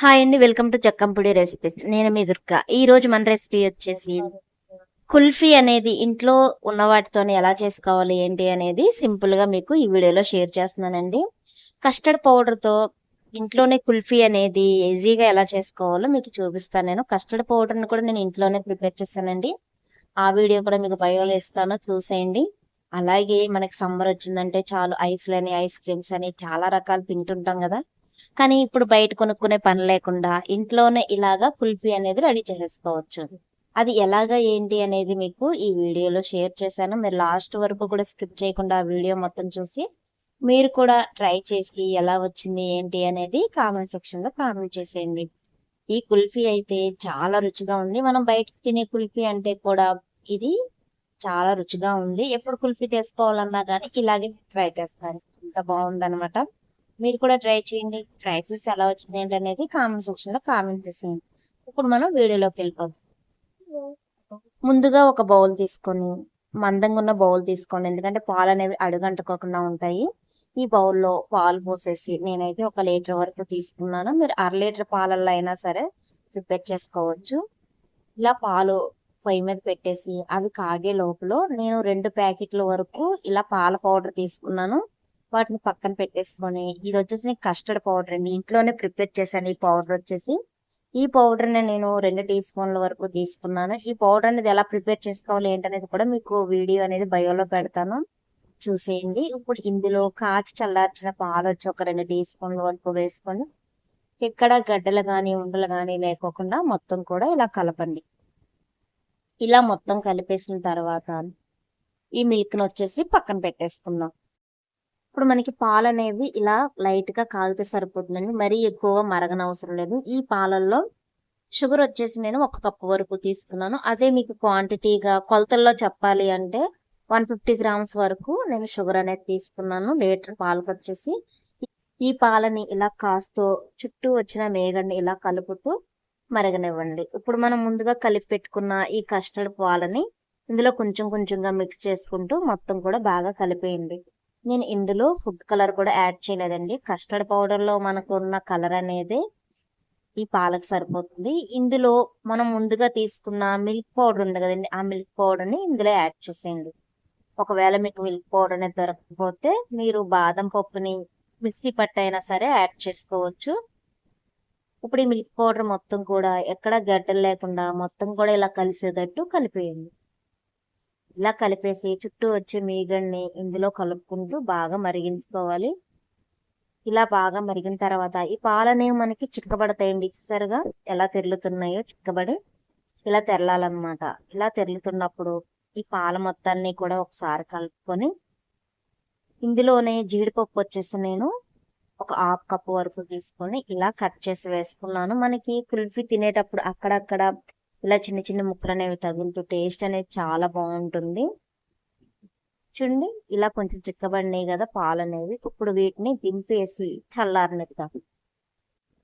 Hi అండి welcome to చక్కంపుడి recipes నేను మీ దుర్గా. ఈ రోజు మన రెసిపీ వచ్చేసి కుల్ఫీ అనేది ఇంట్లో ఉన్న వాటితోనే ఎలా చేసుకోవాలి ఏంటి అనేది సింపుల్గా మీకు ఈ వీడియోలో షేర్ చేస్తున్నానండి. కస్టర్డ్ పౌడర్తో ఇంట్లోనే కుల్ఫీ అనేది ఈజీగా ఎలా చేసుకోవాలో మీకు చూపిస్తాను. నేను కస్టర్డ్ పౌడర్ని కూడా నేను ఇంట్లోనే ప్రిపేర్ చేశానండి ఆ వీడియో కూడా మీకు బయోలో ఇస్తాను చూసేయండి. అలాగే మనకి సమ్మర్ వచ్చిందంటే చాలు ఐస్లని ఐస్ క్రీమ్స్ అని చాలా రకాలు తింటుంటాం కదా. కానీ ఇప్పుడు బయట కొనుక్కునే పని లేకుండా ఇంట్లోనే ఇలాగా కుల్ఫీ అనేది రెడీ చేసేసుకోవచ్చు. అది ఎలాగా ఏంటి అనేది మీకు ఈ వీడియోలో షేర్ చేశాను. మీరు లాస్ట్ వరకు కూడా స్కిప్ చేయకుండా ఆ వీడియో మొత్తం చూసి మీరు కూడా ట్రై చేసి ఎలా వచ్చింది ఏంటి అనేది కామెంట్ సెక్షన్లో కామెంట్ చేసేయండి. ఈ కుల్ఫీ అయితే చాలా రుచిగా ఉంది. మనం బయట తినే కుల్ఫీ అంటే కూడా ఇది చాలా రుచిగా ఉంది. ఎప్పుడు కుల్ఫీ చేసుకోవాలన్నా కానీ ఇలాగే ట్రై చేస్తాను ఇంత బాగుందన్నమాట. మీరు కూడా ట్రై చేయండి. ట్రై చేసి ఎలా వచ్చింది ఏంటి అనేది కామెంట్ సెక్షన్లో కామెంట్ చేసేయండి. ఇప్పుడు మనం వీడియోలోకి వెళ్ళిపోతాం ముందుగా ఒక బౌల్ తీసుకొని మందంగా ఉన్న బౌల్ తీసుకోండి. ఎందుకంటే పాలు అనేవి అడుగంటుకోకుండా ఉంటాయి. ఈ బౌల్లో పాలు పోసేసి నేనైతే ఒక లీటర్ వరకు తీసుకున్నాను. మీరు అర లీటర్ పాలల్లో అయినా సరే ప్రిపేర్ చేసుకోవచ్చు. ఇలా పాలు పొయ్యి మీద పెట్టేసి అవి కాగే లోపల నేను రెండు ప్యాకెట్ల వరకు ఇలా పాల పౌడర్ తీసుకున్నాను. వాటిని పక్కన పెట్టేసుకొని ఇది వచ్చేసి కస్టర్డ్ పౌడర్ అండి. ఇంట్లోనే ప్రిపేర్ చేశాను ఈ పౌడర్ వచ్చేసి. ఈ పౌడర్ని నేను రెండు టీ స్పూన్ల వరకు తీసుకున్నాను. ఈ పౌడర్ అనేది ఎలా ప్రిపేర్ చేసుకోవాలి ఏంటనేది కూడా మీకు వీడియో అనేది బయోలో పెడతాను. చూసేయండి. ఇప్పుడు ఇందులో కాచి చల్లార్చిన పాలు వచ్చి ఒక రెండు టీ స్పూన్ల వరకు వేసుకొని ఎక్కడ గడ్డలు కానీ ఉండలు కానీ లేకోకుండా మొత్తం కూడా ఇలా కలపండి. ఇలా మొత్తం కలిపేసిన తర్వాత ఈ మిల్క్ను వచ్చేసి పక్కన పెట్టేసుకున్నాం ఇప్పుడు మనకి పాలు అనేవి ఇలా లైట్గా కాగితే సరిపోతుందండి. మరీ ఎక్కువగా మరగనవసరం లేదు. ఈ పాలల్లో షుగర్ వచ్చేసి నేను ఒక కప్పు వరకు తీసుకున్నాను. అదే మీకు క్వాంటిటీగా కొలతల్లో చెప్పాలి అంటే వన్ ఫిఫ్టీ గ్రామ్స్ వరకు నేను షుగర్ అనేది తీసుకున్నాను. లీటర్ పాలకు వచ్చేసి. ఈ పాలని ఇలా కాస్తూ చుట్టూ వచ్చిన మేగడిని ఇలా కలుపుతూ మరగనివ్వండి. ఇప్పుడు మనం ముందుగా కలిపి పెట్టుకున్న ఈ కస్టర్డ్ పాలని ఇందులో కొంచెం కొంచెంగా మిక్స్ చేసుకుంటూ మొత్తం కూడా బాగా కలిపేయండి. నేను ఇందులో ఫుడ్ కలర్ కూడా యాడ్ చేయలేదండి. కస్టర్డ్ పౌడర్లో మనకు ఉన్న కలర్ అనేది ఈ పాలకు సరిపోతుంది. ఇందులో మనం ముందుగా తీసుకున్న మిల్క్ పౌడర్ ఉంది కదండి ఆ మిల్క్ పౌడర్ని ఇందులో యాడ్ చేసేయండి. ఒకవేళ మీకు మిల్క్ పౌడర్ అనేది దొరకకపోతే మీరు బాదం పప్పుని మిక్సీ పట్టైనా సరే యాడ్ చేసుకోవచ్చు. ఇప్పుడు ఈ మిల్క్ పౌడర్ మొత్తం కూడా ఎక్కడ గడ్డలు లేకుండా మొత్తం కూడా ఇలా కలిసేటట్టు కలిపేయండి. ఇలా కలిపేసి చుట్టూ వచ్చే మీగడిని ఇందులో కలుపుకుంటూ బాగా మరిగించుకోవాలి. ఇలా బాగా మరిగిన తర్వాత ఈ పాలు అనేవి మనకి చిక్కబడతాయండి. చూసారుగా ఎలా తెరులుతున్నాయో చిక్కబడి ఇలా తెరలాలన్నమాట. ఇలా తెరులుతున్నప్పుడు ఈ పాల మొత్తాన్ని కూడా ఒకసారి కలుపుకొని ఇందులోనే జీడిపప్పు వచ్చేసి నేను ఒక హాఫ్ కప్ వరకు తీసుకొని ఇలా కట్ చేసి వేసుకున్నాను. మనకి కుల్ఫీ తినేటప్పుడు అక్కడక్కడ ఇలా చిన్న చిన్న ముక్కలు అనేవి తగులుతూ టేస్ట్ అనేది చాలా బాగుంటుంది. చూడండి ఇలా కొంచెం చిక్కబడినాయి కదా పాలు అనేవి ఇప్పుడు వీటిని దింపేసి చల్లారనిద్దాం.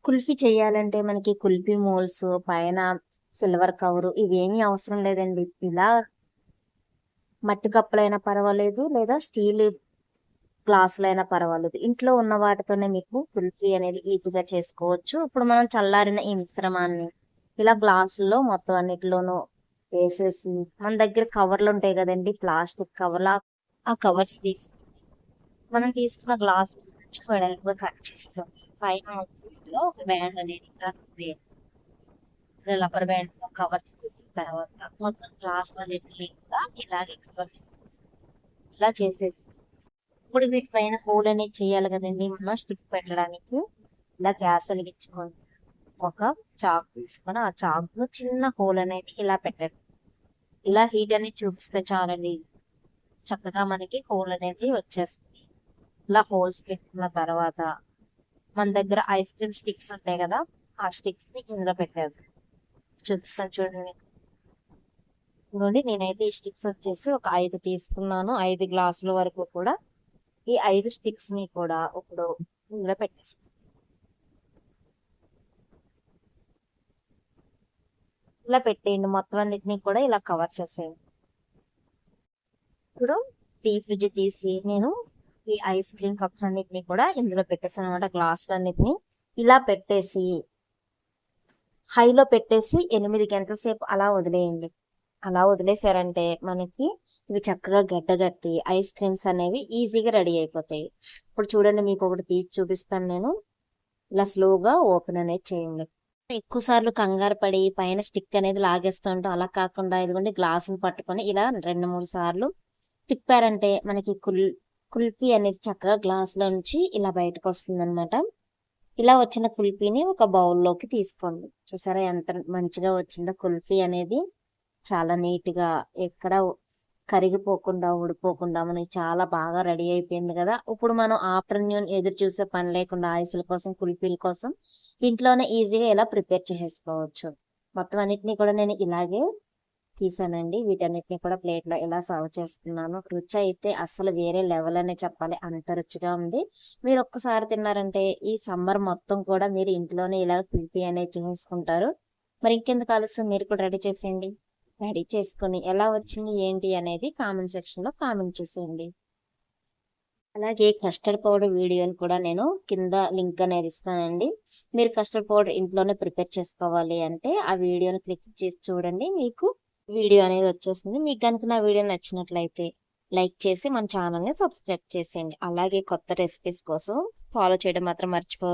కుల్ఫీ చేయాలంటే మనకి కుల్ఫీ మోల్స్ పైన సిల్వర్ కవరు ఇవేమీ అవసరం లేదండి. ఇలా మట్టి కప్పులైనా పర్వాలేదు లేదా స్టీల్ గ్లాసులైనా పర్వాలేదు. ఇంట్లో ఉన్న వాటితోనే మీకు కుల్ఫీ అనేది ఈజీగా చేసుకోవచ్చు. ఇప్పుడు మనం చల్లారిన ఈ మిశ్రమాన్ని ఇలా గ్లాసుల్లో మొత్తం అన్నిటిలోనూ వేసేసి మన దగ్గర కవర్లు ఉంటాయి కదండి ప్లాస్టిక్ కవర్ ఆ కవర్స్ తీసుకుని మనం తీసుకున్న గ్లాస్ వెడల్పుగా కట్ చేస్తాం. పైన ఒక బ్యాండ్ అనేది ఇలా రబ్బర్ బ్యాండ్ కవర్ చేసిన తర్వాత మొత్తం గ్లాస్ అన్నిటిని ఇలాగే కవర్ ఇలా చేసేసి ఇప్పుడు వీటి పైన హోల్ అనేది చేయాలి కదండి మనం స్టిక్ పెట్టడానికి. ఇలా గ్యాస్ వెలిగించుకోండి. ఒక చాక్ తీసుకొని ఆ చాక్లో చిన్న హోల్ అనేది ఇలా పెట్టండి. ఇలా హీట్ అనేది చూపిస్తే చాలండి. చక్కగా మనకి హోల్ అనేది వచ్చేస్తుంది. ఇలా హోల్స్ పెట్టుకున్న తర్వాత మన దగ్గర ఐస్ క్రీమ్ స్టిక్స్ ఉంటాయి కదా ఆ స్టిక్స్ని ఇందులో పెట్టారు చూపిస్తాను చూడండి. ఇంకోండి నేనైతే ఈ స్టిక్స్ వచ్చేసి ఒక ఐదు తీసుకున్నాను. ఐదు గ్లాసుల వరకు కూడా ఈ ఐదు స్టిక్స్ని కూడా ఇప్పుడు ఇందులో పెట్టేస్తాను ఇలా పెట్టేయండి. మొత్తం అన్నిటిని కూడా ఇలా కవర్ చేసేయండి. ఇప్పుడు టీ ఫ్రిడ్జ్ తీసి నేను ఈ ఐస్ క్రీమ్ కప్స్ అన్నిటిని కూడా ఇందులో పెట్టేసాను అనమాట గ్లాసులు అన్నిటిని ఇలా పెట్టేసి హైలో పెట్టేసి ఎనిమిది గంటల సేపు అలా వదిలేయండి. అలా వదిలేసారంటే మనకి ఇవి చక్కగా గడ్డగట్టి ఐస్ క్రీమ్స్ అనేవి ఈజీగా రెడీ అయిపోతాయి. ఇప్పుడు చూడండి మీకు ఒకటి తీసి చూపిస్తాను నేను. ఇలా స్లోగా ఓపెన్ అనేది చేయండి. ఎక్కువ సార్లు కంగారు పడి పైన స్టిక్ అనేది లాగేస్తూ ఉంటాం. అలా కాకుండా ఇదిగోండి గ్లాసులు పట్టుకొని ఇలా రెండు మూడు సార్లు తిప్పారంటే మనకి కుల్ కుల్ఫీ అనేది చక్కగా గ్లాసులో నుంచి ఇలా బయటకు వస్తుందన్నమాట. ఇలా వచ్చిన కుల్ఫీని ఒక బౌల్లోకి తీసుకోండి. చూసారా ఎంత మంచిగా వచ్చిందో కుల్ఫీ అనేది. చాలా నీట్గా ఎక్కడ కరిగిపోకుండా ఊడిపోకుండా మనకి చాలా బాగా రెడీ అయిపోయింది కదా. ఇప్పుడు మనం ఆఫ్టర్నూన్ ఎదురు చూసే పని లేకుండా ఐసుల కోసం కుల్పీల కోసం ఇంట్లోనే ఈజీగా ఇలా ప్రిపేర్ చేసుకోవచ్చు మొత్తం అన్నిటినీ కూడా నేను ఇలాగే తీసానండి. వీటన్నిటిని కూడా ప్లేట్లో ఇలా సర్వ్ చేస్తున్నాను. రుచి అయితే అసలు వేరే లెవెల్ అనే చెప్పాలి. అంత రుచిగా ఉంది. మీరు ఒక్కసారి తిన్నారంటే ఈ సమ్మర్ మొత్తం కూడా మీరు ఇంట్లోనే ఇలా పిలిపి అనేది చేసుకుంటారు. మరి ఇంకెందుకు ఆలస్యం? మీరు కూడా రెడీ చేసేయండి. రెడీ చేసుకుని ఎలా వచ్చింది ఏంటి అనేది కామెంట్ సెక్షన్లో కామెంట్ చేసేయండి. అలాగే కస్టర్డ్ పౌడర్ వీడియోని కూడా నేను కింద లింక్ అనేది ఇస్తానండి. మీరు కస్టర్డ్ పౌడర్ ఇంట్లోనే ప్రిపేర్ చేసుకోవాలి అంటే ఆ వీడియోని క్లిక్ చేసి చూడండి మీకు వీడియో అనేది వచ్చేస్తుంది. మీకు కనుక నా వీడియో నచ్చినట్లయితే లైక్ చేసి మన ఛానల్ని సబ్స్క్రైబ్ చేసేయండి. అలాగే కొత్త రెసిపీస్ కోసం ఫాలో చేయడం మాత్రం మర్చిపోవద్దు.